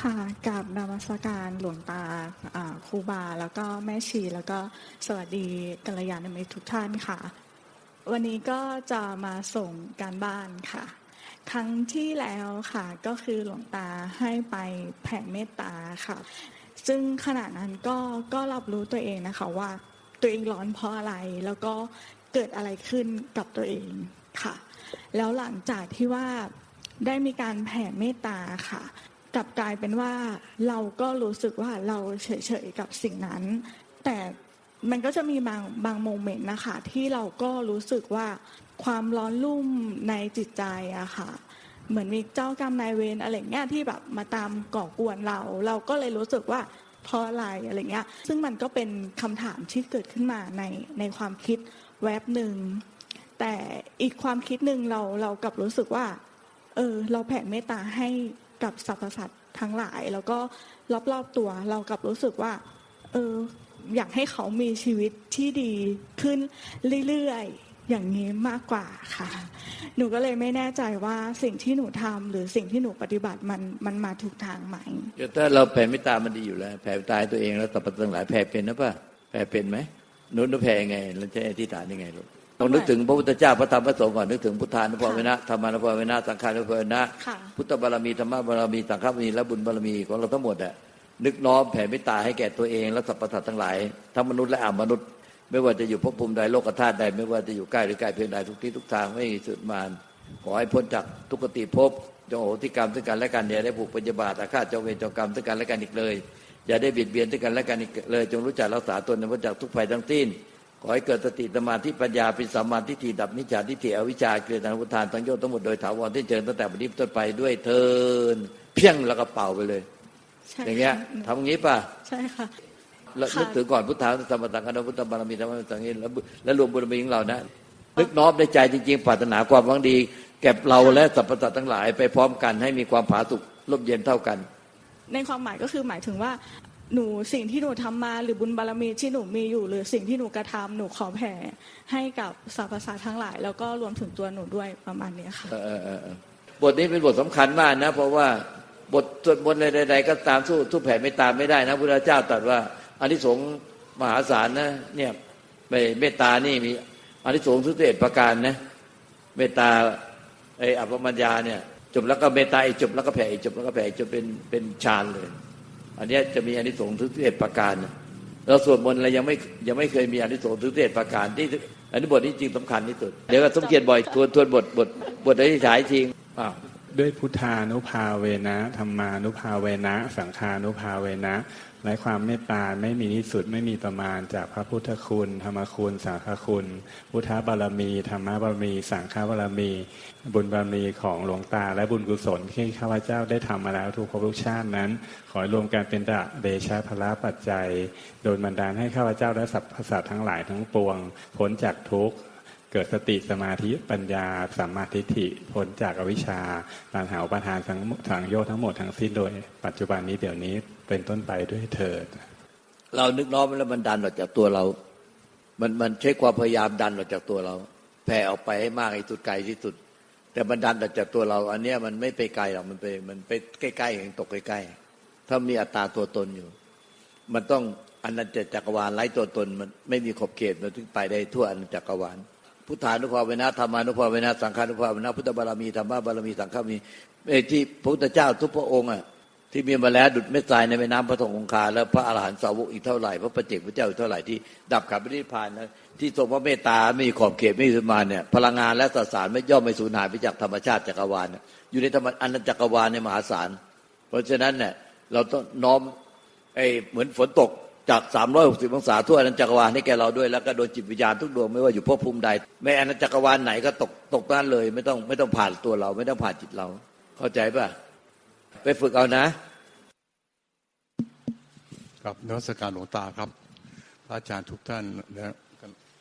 ค่ะกับนมัสการหลวงตาอ่าครูบา แล้วก็แม่ชีแล้วก็สวัสดีกัลยาณมิตรทุกท่านค่ะ วันนี้ก็จะมาส่งการบ้านค่ะ ครั้งที่แล้วค่ะก็คือหลวงตาให้ไปแผ่เมตตาค่ะ ซึ่งขณะนั้นก็ก็รับรู้ตัวเองนะคะว่าตัวเองร้อนเพราะอะไรแล้วก็เกิดอะไรขึ้นกับตัวเองค่ะ แล้วหลังจากที่ว่าได้มีการแผ่เมตตาค่ะ กลับกลายเป็นว่าเราก็รู้สึกว่าเราเฉยๆกับสิ่งนั้น แต่มันก็จะมีบางบางโมเมนต์นะคะ ที่เราก็รู้สึกว่าความร้อนรุ่มในจิตใจอะค่ะ เหมือนมีเจ้ากรรมนายเวรอะไรเงี้ยที่แบบมาตามก่อกวนเรา เราก็เลยรู้สึกว่าเพราะอะไรอะไรเงี้ย ซึ่งมันก็เป็นคำถามที่เกิดขึ้นมาในในความคิดแวบหนึ่งแต่อีกความคิดหนึ่งเราเรากลับรู้สึกว่า เออ เราแผ่เมตตาให้ กับสรรพสัตว์ทั้งหลาย แล้วก็รอบๆตัวเรากลับรู้สึกว่า เอออยากให้เขามีชีวิตที่ดีขึ้นเรื่อยๆอย่างนี้มากกว่าค่ะ หนูก็เลยไม่แน่ใจว่าสิ่งที่หนูทำหรือสิ่งที่หนูปฏิบัติมันมันมาถูกทางไหมเดี๋ยวถ้าเราแผ่เมตตามันดีอยู่แล้ว แผ่เมตตาให้ตัวเองแล้วสัพพะทั้งหลายแผ่เป็นนะป่ะแผ่เป็นไหมหนุนแผ่ยังไงเราจะอธิษฐานยังไงลูก ต้องนึกถึงพระพุทธเจ้าพระธรรมพระสงฆ์ก่อนนึกถึงพุทธานุภาเวนะธรรมานุภาเวนะสังฆานุภาเวนะค่ะพุทธบารมีธรรมบารมีสังฆบารมีและบุญบารมีของเราทั้งหมดอะนึกน้อมแผ่เมตตาให้แก่ตัวเองและสรรพสัตว์ทั้งหลายทั้งมนุษย์และอามนุษย์ ไม่ว่าจะอยู่ภพภูมิใดโลกธาตุใด ไม่ว่าจะอยู่ใกล้หรือไกลเพียงใดทุกที่ทุกทางไม่มีสุดมานขอให้พ้นจากทุกขติภพจงโหติกรรมซึ่งกันและกันอย่าได้ผูกปัญญาบาตอาฆาตจองเวรจองกรรมซึ่งกันและกันอีกเลย อย่าได้เบียดเบียนซึ่งกันและกันอีกเลย จงรู้จักรักษาตนในพ้นจากทุกภัยทั้งสิ้น ขอให้เกิดสติสมาธิปัญญาเป็นสัมมาทิฏฐิดับนิจจาทิฏฐิอวิชชาเกลียรติอนุทานทั้งโยชน์ทั้งหมดโดยถาวรที่เจริญตั้งแต่บัดนี้ต้นไปด้วยเทินเพียงแล้วก็เป่าไปเลย อย่างเงี้ยทำอย่างงี้ป่ะใช่ค่ะแล้วนึกถึงก่อนพุทธาธรรมตังคณพุทธบารมีธรรมสังฆแล้วแล้วรวมบุญบารมีของเรานะนึกน้อมในใจจริงๆปรารถนาความหวังดี แก่เราและสรรพสัตว์ทั้งหลายไปพร้อมกันให้มีความผาสุกร่มเย็นเท่ากัน ในความหมายก็คือหมายถึงว่า หนูสิ่งที่หนูทำมาหรือบุญบารมีที่หนูมีอยู่ หรือสิ่งที่หนูกระทำหนูขอแผ่ให้กับสรรพสัตว์ทั้งหลาย แล้วก็รวมถึงตัวหนูด้วยประมาณนี้ค่ะบทนี้เป็นบทสำคัญมากนะ เพราะว่าบทสวดมนต์ใดๆก็ตามสู้สู้แผ่ไม่ตามไม่ได้นะพระเจ้าตรัสว่าอานิสงส์มหาศาลนะเนี่ยไปเมตตานี่มีอานิสงส์ทุกเอ็ดประการนะเมตตาไออัปปมัญญาเนี่ย จบแล้วก็เมตตาอีกจบแล้วก็แผ่อีกจบแล้วก็แผ่อีกจนเป็นเป็นฌานเลย อันเนี้ยจะมีอานิสงส์ทุกเอ็ดประการนะเราสวดมนต์อะไรยังไม่ยังไม่เคยมีอานิสงส์ทุกเอ็ดประการที่อันนี้บทนี้จริงสำคัญที่สุด เดี๋ยวก็สมเกียรติบ่อยทวนทวนบทบทบทอธิษฐานอีกทีอ้าวด้วยพุทธานุภาเวนะธรรมานุภาเวนะ สังฆานุภาเวนะ และความเมตตาไม่มีที่สุดไม่มีประมาณจากพระพุทธคุณ ธรรมคุณ สังฆคุณ พุทธบารมี ธรรมบารมี สังฆบารมี บุญบารมีของหลวงตา และบุญกุศลที่ข้าพเจ้าได้ทำมาแล้วทุกภพทุกชาตินั้น ขอรวมกันเป็นดะเดชะพละปัจจัย โดยบันดาลให้ข้าพเจ้าและสรรพสัตว์ทั้งหลายทั้งปวงพ้นจากทุกข์ เกิดสติสมาธิปัญญาสัมมาทิฏฐิพ้นจากอวิชชาตัณหาอุปาทานทั้งทางโยชน์ทั้งหมดทั้งสิ้นโดย ปัจจุบันนี้เดี๋ยวนี้เป็นต้นไปด้วยเถิด เรานึกน้อมแล้วมันดันออกจากตัวเรา มันมันใช้ความพยายามดันออกจากตัวเรา แผ่ออกไปให้มากที่สุดไกลที่สุด แต่มันดันออกจากตัวเรา อันเนี้ยมันไม่ไปไกลหรอกมันไปมันไปใกล้ๆเองตกใกล้ๆถ้ามีอัตตาตัวตนอยู่ มันต้องอันนั้นจะจักรวาลไร้ตัวตนมันไม่มีขอบเขตมันถึงไปได้ทั่วอนันตจักรวาล พุทธานุภาเวนะธรรมานุภาเวนะสังฆานุภาเวนะพุทธบารมีธรรมบารมีสังฆามีไอ้ที่พระพุทธเจ้าทุกพระองค์อะที่มีมาแล้วดุจเม็ดทรายในแม่น้ำพระทองคงคาแล้วพระอรหันต์สาวกอีกเท่าไหร่พระประเจกพระเจ้าอีกเท่าไหร่ที่ดับขับไปนิพพานนะที่ทรงพระเมตตาไม่มีขอบเขตไม่มีสมาเนี่ยพลังงานและสสารไม่ย่อมไม่สูญหายไปจากธรรมชาติจักรวาลน่ะอยู่ในธรรมอนันจักรวาลในมหาศาลเพราะฉะนั้นเนี่ยเราต้องน้อมไอ้เหมือนฝนตก จาก 360 องศาทั่วอนันตจักรวาลให้แก่เราด้วยแล้วก็โดยจิตวิญญาณทุกดวงไม่ว่าอยู่ภพภูมิใดไม่อนันตจักรวาลไหนก็ตกตกนั้นเลย ไม่ต้องไม่ต้องผ่านตัวเรา ไม่ต้องผ่านจิตเรา เข้าใจป่ะ ไปฝึกเอานะ ครับนวัตการหลวงตาครับ พระอาจารย์ทุกท่านและ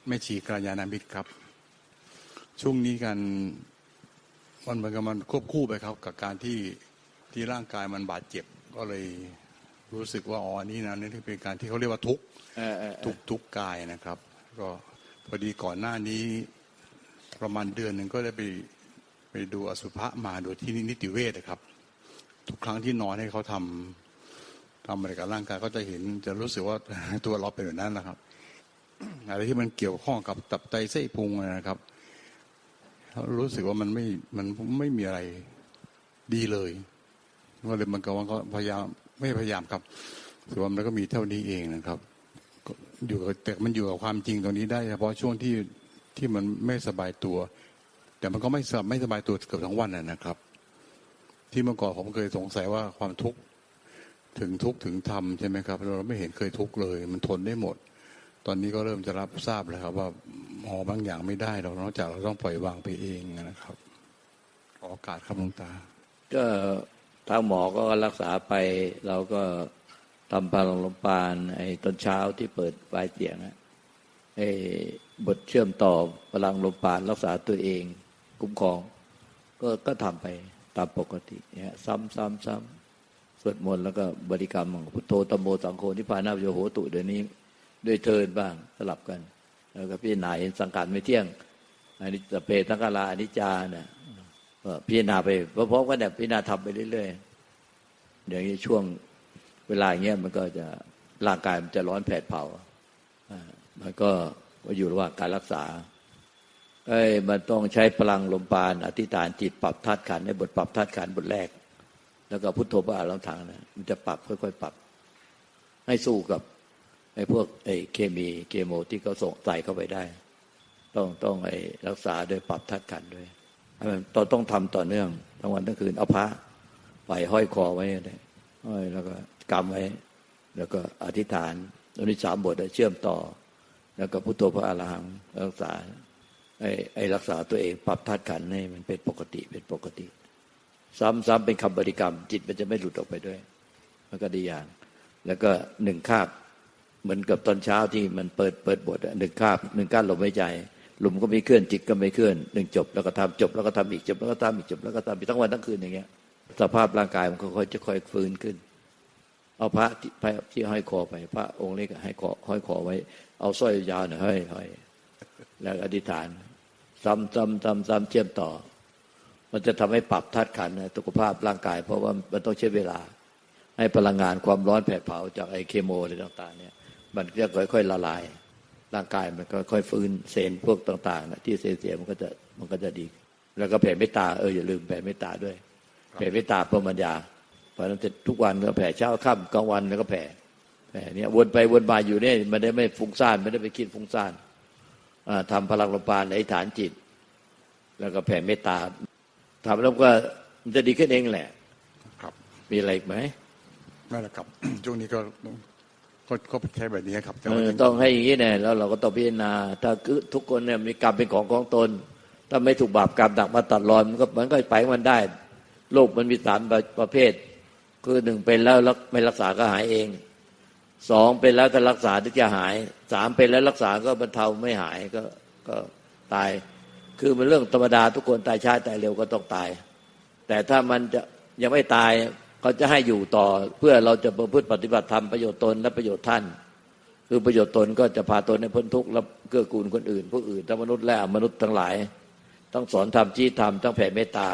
แม่ชีกรยานามิตรครับ ช่วงนี้กันมันเหมือนกับมันควบคู่ไปครับ กับการที่ที่ร่างกายมันบาดเจ็บก็เลย รู้สึกว่าอ๋อนี่นะนี่เป็นการที่เขาเรียกว่าทุกข์เออเออเออทุกข์ทุกข์กายนะครับ ก็พอดีก่อนหน้านี้ประมาณเดือนหนึ่งก็ได้ไปไปดูอสุภะมาโดยที่นิติเวชนะครับ ทุกครั้งที่นอนให้เขาทำทำอะไรกับร่างกายก็จะเห็นจะรู้สึกว่าตัวเราเป็นแบบนั้นนะครับ อะไรที่มันเกี่ยวข้องกับตับไตไส้พุงนะครับ รู้สึกว่ามันไม่มันไม่มีอะไรดีเลยก็เลยมันก็ว่าก็พยายาม ไม่พยายามครับถือว่ามันก็มีเท่านี้เองนะครับอยู่กับแต่มันอยู่กับความจริงตรงนี้ได้เฉพาะช่วงที่ที่มันไม่สบายตัว แต่มันก็ไม่สบไม่สบายตัวเกือบทั้งวันนะนะครับ ที่เมื่อก่อนผมเคยสงสัยว่าความทุกข์ถึงทุกข์ถึงธรรมใช่ไหมครับเราไม่เห็นเคยทุกข์เลย มันทนได้หมด ตอนนี้ก็เริ่มจะรับทราบแล้วครับ ว่าหอบางอย่างไม่ได้เรานอกจากเราต้องปล่อยวางไปเองนะครับขอโอกาสครับหลวงตา ก็ ทางหมอก็รักษาไป เราก็ทำพลังลมปานไอ้ตอนเช้าที่เปิดปลายเสียงอะไอ้บทเชื่อมต่อพลังลมปานรักษาตัวเอง คุ้มครอง ก็ก็ทำไปตามปกติเนี่ยซ้ำซ้ำซ้ำสวดมนต์แล้วก็บริกรรมของพุทโธตมโมสังโฆนิพพานาโยโหตุเดี๋ยวนี้ด้วยเทินบ้างสลับกัน แล้วก็พี่นายสังกัดไม่เที่ยงอันนี้สเพสังกาลาอนิจจาเนี่ย พิจารณาไปพร้อมๆกันเนี่ยพิจารณาทำไปเรื่อยๆเดี๋ยวนี้ช่วงเวลาอย่างเงี้ยมันก็จะร่างกายมันจะร้อนแผดเผาอ่ามันก็อยู่ระหว่างการรักษาเอ้ยมันต้องใช้พลังลมปานอธิษฐานจิตปรับธาตุขันในบทปรับธาตุขันบทแรก แล้วก็พุทโธพระอรหันต์ทางนะมันจะปรับค่อยๆปรับ ให้สู้กับไอ้พวกไอ้เคมีเคโมที่เขาส่งใส่เข้าไปได้ ต้องต้องไอ้รักษาด้วยปรับธาตุขันด้วย ต้องต้องทำต่อเนื่องทั้งวันทั้งคืนเอาพระไปห้อยคอไว้เลยห้อยแล้วก็กำไว้ แล้วก็อธิษฐานตอนนี้สามบทเชื่อมต่อ แล้วก็พุทโธพระอรหังรักษาไอ้ไอ้รักษาตัวเองปรับธาตุขันให้มันเป็นปกติเป็นปกติ ซ้ำซ้ำเป็นคำบริกรรม จิตมันจะไม่หลุดออกไปด้วย มันก็ดีอย่าง แล้วก็หนึ่งคาบ เหมือนกับตอนเช้าที่มันเปิดเปิดบทหนึ่งคาบหนึ่งก้านลมหายใจ ลุมก็ไม่เคลื่อนจิตก็ไม่เคลื่อนหนึ่งจบแล้วก็ทำจบแล้วก็ทำอีกจบแล้วก็ทำอีกจบแล้วก็ทำอีกทั้งวันทั้งคืนอย่างเงี้ย สภาพร่างกายมันค่อยๆจะค่อยฟื้นขึ้น เอาพระที่พระที่ห้อยคอไป พระองค์เล็กให้คอห้อยคอไว้ เอาสร้อยยาวเนี่ยห้อยห้อยแล้วอธิษฐาน ซ้ำซ้ำซ้ำซ้ำเชื่อมต่อ มันจะทำให้ปรับธาตุขันธ์นะสุขภาพร่างกาย เพราะว่ามันต้องใช้เวลา ให้พลังงานความร้อนแผดเผาจากไอเคโมอะไรต่าง ๆ เนี่ย มันจะค่อยๆละลาย ร่างกายมันก็ค่อยฟื้นเซนพวกต่างๆนะที่เสียๆมันก็จะมันก็จะดี แล้วก็แผ่เมตตาเอออย่าลืมแผ่เมตตาด้วยแผ่เมตตาเพื่อมัญญาเพราะฉะนั้นทุกวันก็แผ่เช้าค่ำกลางวันแล้วก็แผ่แผ่เนี่ยวนไปวนมาอยู่เนี่ยมันได้ไม่ฟุ้งซ่านไม่ได้ไปคิดฟุ้งซ่านอ่าทำพลังลมปานในฐานจิต แล้วก็แผ่เมตตาทำแล้วก็มันจะดีขึ้นเองแหละ ครับ มีอะไรอีกไหมนั่นแหละครับช่วงนี้ก็ ก็ก็ใช้แบบนี้ครับแต่เอว่าอยังต้องให้อย่างนี้แน่แล้วเราก็ต้องพิจารณา ถ้าคือทุกคนเนี่ยมีกรรมเป็นของของตน ถ้าไม่ถูกบาปกรรมหนักมาตัดรอนมันก็มันก็ไปของมันได้โรคมันมีสามประประเภท คือหนึ่งเป็นแล้วแล้วไม่รักษาก็หายเองสองเป็นแล้วถ้ารักษาถึงจะหายสามเป็นแล้วรักษาก็บรรเทาไม่หายก็ก็ตาย คือมันเรื่องธรรมดาทุกคนตายช้าตายเร็วก็ต้องตาย แต่ถ้ามันจะยังไม่ตาย เขาจะให้อยู่ต่อเพื่อเราจะประพฤติปฏิบัติธรรมประโยชน์ตนและประโยชน์ท่าน คือประโยชน์ตนก็จะพาตนให้พ้นทุกข์และเกื้อกูลคนอื่น ผู้อื่นทั้งมนุษย์และอมนุษย์ทั้งหลาย ต้องสอนธรรมชี้ธรรมต้องแผ่เมตตา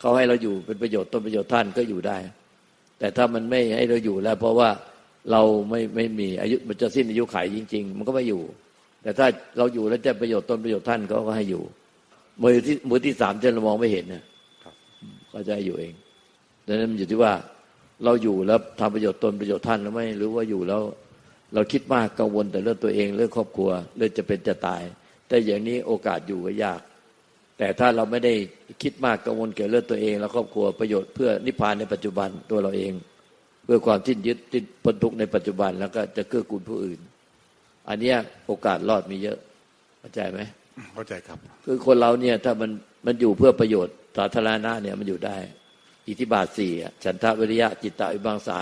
เขาให้เราอยู่เป็นประโยชน์ตนประโยชน์ท่านก็อยู่ได้ แต่ถ้ามันไม่ให้เราอยู่แล้ว เพราะว่าเราไม่ไม่มีอายุมันจะสิ้นอายุขัยจริง ๆ มันก็ไม่อยู่ แต่ถ้าเราอยู่แล้วจะประโยชน์ตนประโยชน์ท่านเขาก็ให้อยู่มือที่มือที่สามจะเรามองไม่เห็นนะเขาจะให้อยู่เอง ดังนั้นมันอยู่ที่ว่าเราอยู่แล้วทำประโยชน์ตนประโยชน์ท่านหรือไม่หรือว่าอยู่แล้ว เราคิดมากกังวลแต่เรื่องตัวเองเรื่องครอบครัวเรื่องจะเป็นจะตาย แต่อย่างนี้โอกาสอยู่ก็ยาก แต่ถ้าเราไม่ได้คิดมากกังวลเกี่ยวกับเรื่องตัวเอง และครอบครัวประโยชน์เพื่อนิพพานในปัจจุบันตัวเราเอง เพื่อความสิ้นยึดสิ้นพ้นทุกข์ในปัจจุบันแล้วก็จะเกื้อกูลผู้อื่น อันเนี้ยโอกาสรอดมีเยอะเข้าใจไหมเข้าใจครับ คือคนเราเนี่ยถ้ามันมันอยู่เพื่อประโยชน์สาธารณะเนี่ยมันอยู่ได้ อิทธิบาทสี่อะฉันทะวิริยะจิตตะวิบังสา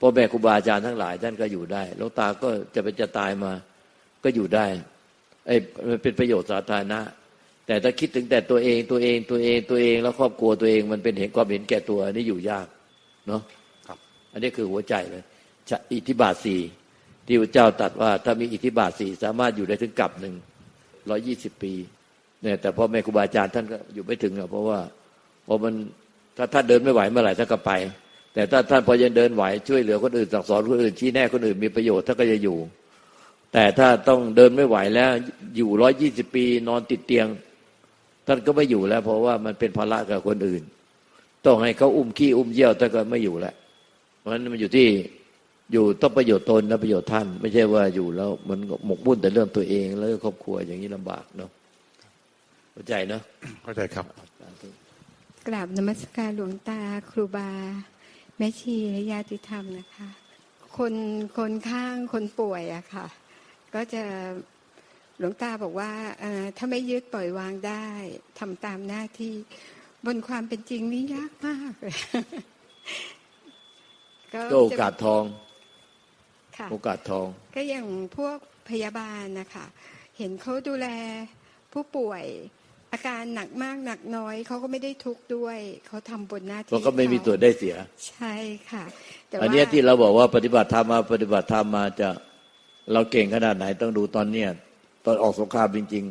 พ่อแม่ครูบาอาจารย์ทั้งหลายท่านก็อยู่ได้หลวงตาก็จะเป็นจะตายมาก็อยู่ได้ไอ้มันเป็นประโยชน์สาธารณะ แต่ถ้าคิดถึงแต่ตัวเองตัวเองตัวเองตัวเอง แล้วครอบครัวตัวเองมันเป็นเห็นความเห็นแก่ตัวอันนี้อยู่ยากเนาะครับอันนี้คือหัวใจเลยจะอิทธิบาทสี่ที่พระเจ้าตรัสว่า ถ้ามีอิทธิบาทสี่สามารถอยู่ได้ถึงกับหนึ่งร้อยี่สิบปีเนี่ยแต่พ่อแม่ครูบาอาจารย์ท่านก็อยู่ไม่ถึงหรอกเพราะว่าเพราะมัน ถ้าท่านเดินไม่ไหวเมื่อไหร่ท่านก็ไป แต่ถ้าท่านพอยังเดินไหวช่วยเหลือคนอื่นสั่งสอนคนอื่นชี้แนะคนอื่นมีประโยชน์ท่านก็จะอยู่ แต่ถ้าต้องเดินไม่ไหวแล้วอยู่ร้อยยี่สิบปีนอนติดเตียง ท่านก็ไม่อยู่แล้ว เพราะว่ามันเป็นภาระกับคนอื่น ต้องให้เขาอุ้มขี้อุ้มเยี่ยวท่านก็ไม่อยู่แล้วเพราะฉะนั้นมันอยู่ที่อยู่ต้องประโยชน์ตนและประโยชน์ท่าน ไม่ใช่ว่าอยู่แล้วมันหมกมุ่นแต่เรื่องตัวเองแล้วครอบครัวอย่างนี้ลำบากเนาะเข้าใจเนาะเข้าใจครับ กราบนมัสการหลวงตาครูบา แม่ชีและญาติธรรมนะคะ คนคนข้างคนป่วยอะค่ะ ก็จะหลวงตาบอกว่าเอ่อถ้าไม่ยึดปล่อยวางได้ทำตามหน้าที่บนความเป็นจริงนี่ยากมากเลยก็โอกาสทองค่ะโอกาสทอง ก็อย่างพวกพยาบาลนะคะ เห็นเขาดูแลผู้ป่วย อาการหนักมากหนักน้อยเขาก็ไม่ได้ทุกข์ด้วย เขาทำบนหน้าที่เพราะก็ไม่มีเขาตัวได้เสีย ใช่ค่ะ แต่อันว่าเนี้ยที่เราบอกว่าปฏิบัติธรรมมาปฏิบัติธรรมมาจะเราเก่งขนาดไหนต้องดูตอนเนี้ยตอนออกสงครามจริง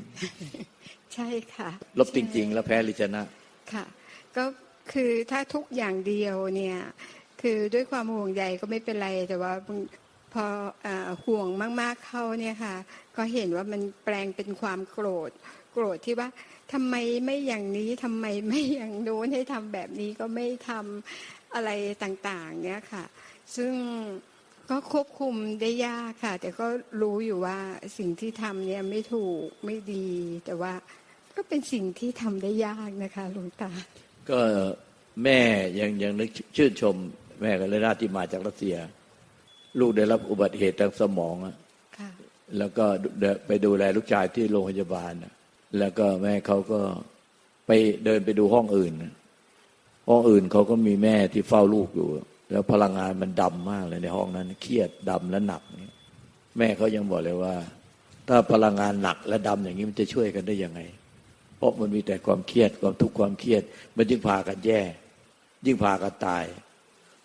ใช่ค่ะๆลบจริง ๆ แล้วแพ้หรือชนะค่ะ ก็คือถ้าทุกอย่างเดียวเนี่ย คือด้วยความห่วงใยก็ไม่เป็นไรแต่ว่าพอเอ่อห่วงมากๆเข้าเนี่ยค่ะ ก็เห็นว่ามันแปลงเป็นความโกรธ โกรธที่ว่าทำไมไม่อย่างนี้ทำไมไม่อย่างโน้นให้ทำแบบนี้ก็ไม่ทำอะไรต่างๆเนี่ยค่ะ ซึ่งก็ควบคุมได้ยากค่ะ แต่ก็รู้อยู่ว่าสิ่งที่ทำเนี่ยไม่ถูกไม่ดี แต่ว่าก็เป็นสิ่งที่ทำได้ยากนะคะหลวงตา ก็แม่ยังยังนึกชื่นชม แม่กันเลยนาที่มาจากรัสเซีย ลูกได้รับอุบัติเหตุทางสมองอะค่ะแล้วก็เดินไปดูแลลูกชายที่โรงพยาบาลน่ะ แล้วก็แม่เขาก็ไปเดินไปดูห้องอื่น ห้องอื่นเขาก็มีแม่ที่เฝ้าลูกอยู่ แล้วพลังงานมันดำมากเลยในห้องนั้น เครียดดำและหนักเนี่ยแม่เขายังบอกเลยว่า ถ้าพลังงานหนักและดำอย่างนี้มันจะช่วยกันได้ยังไง เพราะมันมีแต่ความเครียดความทุกข์ความเครียด มันยิ่งพากันแย่ ยิ่งพากันตาย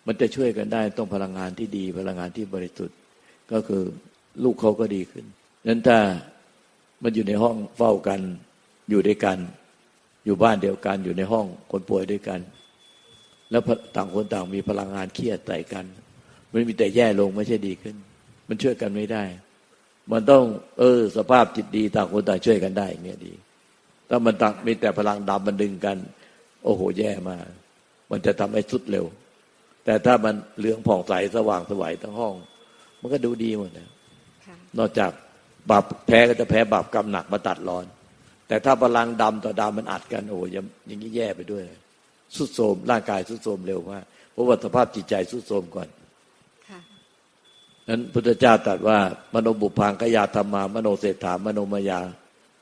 มันจะช่วยกันได้ต้องพลังงานที่ดี พลังงานที่บริสุทธิ์ก็คือลูกเขาก็ดีขึ้นนั้นถ้า มันอยู่ในห้องเฝ้ากัน อยู่ด้วยกัน อยู่บ้านเดียวกัน อยู่ในห้องคนป่วยด้วยกัน แล้วต่างคนต่างมีพลังงานเครียดใส่กัน มันมีแต่แย่ลงไม่ใช่ดีขึ้น มันช่วยกันไม่ได้ มันต้องเออ สภาพจิตดีต่างคนต่างช่วยกันได้อย่างเงี้ยดีถ้ามันต่างมีแต่พลังดำมันดึงกัน โอ้โหแย่มากมันจะทำให้สุดเร็ว แต่ถ้ามันเหลืองผ่องใสสว่างสวัยทั้งห้อง มันก็ดูดีหมดนะค่ะนอกจาก บาปแพ้ก็จะแพ้บาปกรรมหนักมาตัดร้อน แต่ถ้าพลังดำต่อดำมันอัดกันโอ้ยงอย่างนี้แย่ไปด้วย สุดโทรมร่างกายสุดโทรมเร็วมากเพราะว่าสภาพจิตใจสุดโทรมก่อนค่ะนั้นพุทธเจ้าตรัสว่ามโนบุพังกยาธรรมามโนเศรษฐามโนมายา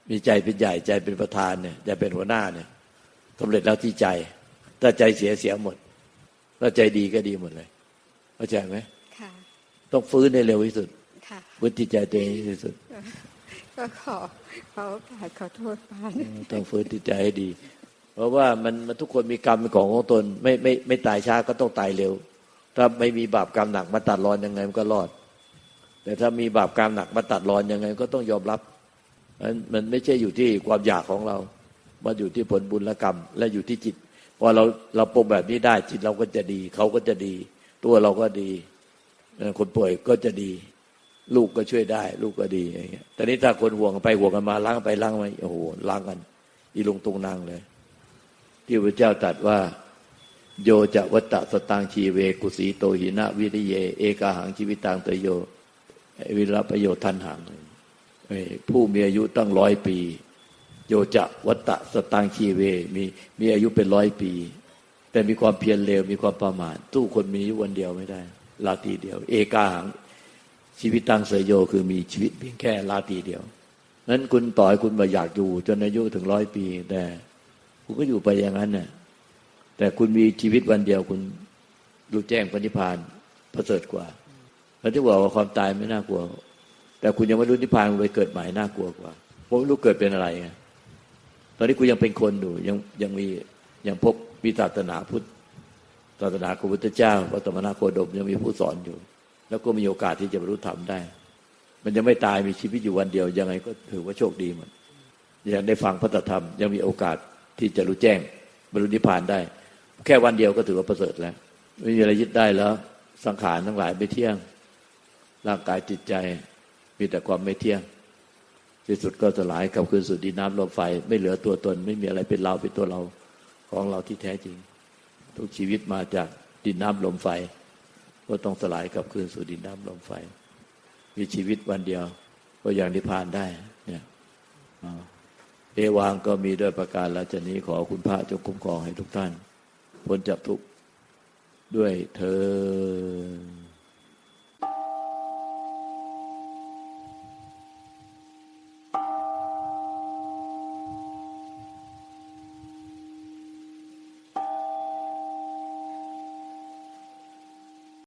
มีใจเป็นใหญ่ใจเป็นประธานเนี่ยใจเป็นหัวหน้าเนี่ยสำเร็จแล้วที่ใจ ถ้าใจเสียเสียหมด ถ้าใจดีก็ดีหมดเลยเข้าใจไหมค่ะต้องฟื้นให้เร็วที่สุด ค่ะฟื้นจิตใจตัวเองที่สุด ก็ขอขอโอกาสขอโทษป้านะต้องฟื้นจิตใจให้ดี เพราะว่ามันมันทุกคนมีกรรมเป็นของของตน ไม่ไม่ไม่ตายช้าก็ต้องตายเร็ว ถ้าไม่มีบาปกรรมหนักมาตัดรอนยังไงมันก็รอด แต่ถ้ามีบาปกรรมหนักมาตัดรอนยังไงก็ต้องยอมรับมันมันไม่ใช่อยู่ที่ความอยากของเรา มันอยู่ที่ผลบุญและกรรม และอยู่ที่จิต พอเราเราปรงแบบนี้ได้จิตเราก็จะดี เขาก็จะดี ตัวเราก็ดีเอ่อคนป่วยก็จะดี ลูกก็ช่วยได้ ลูกก็ดีอย่างเงี้ยแต่นี้ถ้าคนห่วงกันไปห่วงกันมาล้างไปล้างมาโอ้โหล้างกัน อีลงตรงนางเลย ที่พระเจ้าตรัสว่า โยจะวัตตะสตังชีเว กุสีโตหินะวิริเย เอกาหังชีวิตังเตโย วิรประโยชน์ทันหังผู้มีอายุตั้งร้อยปี โยจะวัตตะสตังชีเว มีมีอายุเป็นร้อยปี แต่มีความเพียรเร็วมีความประมาทตู้คนมีอายุวันเดียวไม่ได้ลาตีเดียว เอกาหัง ชีวิตตังเสยโยคือมีชีวิตเพียงแค่ลาตีเดียวนั้นคุณต่อยคุณมาอยากอยู่จนอายุถึงร้อยปี แต่คุณก็อยู่ไปอย่างนั้นน่ะแต่คุณมีชีวิตวันเดียวคุณรู้แจ้งปณิพานประเสริฐกว่าแล้วที่บอกว่าความตายไม่น่ากลัว แต่คุณยังไม่รู้นิพพานไปเกิดใหม่น่ากลัวกว่าผมไม่รู้เกิดเป็นอะไรไงตอนนี้คุณยังเป็นคนอยู่ยังยังมียังพบมีศาสนาพุทธศาสนาของพระพุทธเจ้าพระสมณโคดมยังมีผู้สอนอยู่ แล้วก็มีโอกาสที่จะบรรลุธรรมได้ มันยังไม่ตายมีชีวิตอยู่วันเดียว ยังไงก็ถือว่าโชคดีหมดยังได้ฟังพระธรรม ยังมีโอกาสที่จะรู้แจ้งบรรลุนิพพานได้ แค่วันเดียวก็ถือว่าประเสริฐแล้ว ไม่มีอะไรยึดได้แล้ว สังขารทั้งหลายไม่เที่ยง ร่างกายจิตใจมีแต่ความไม่เที่ยงที่สุดก็สลายกับคืนสู่ดินน้ำลมไฟ ไม่เหลือตัวตน ไม่มีอะไรเป็นเราเป็นตัวเราของเราที่แท้จริง ทุกชีวิตมาจากดินน้ำลมไฟ ก็ต้องสลายกลับคืนสู่ดินน้ำลมไฟ มีชีวิตวันเดียว ก็อย่างนิพพานได้เนี่ยเอวางก็มีด้วยประการราชนี้ขอคุณพระจงคุ้มครองให้ทุกท่าน พ้นจากทุกข์ด้วยเธอ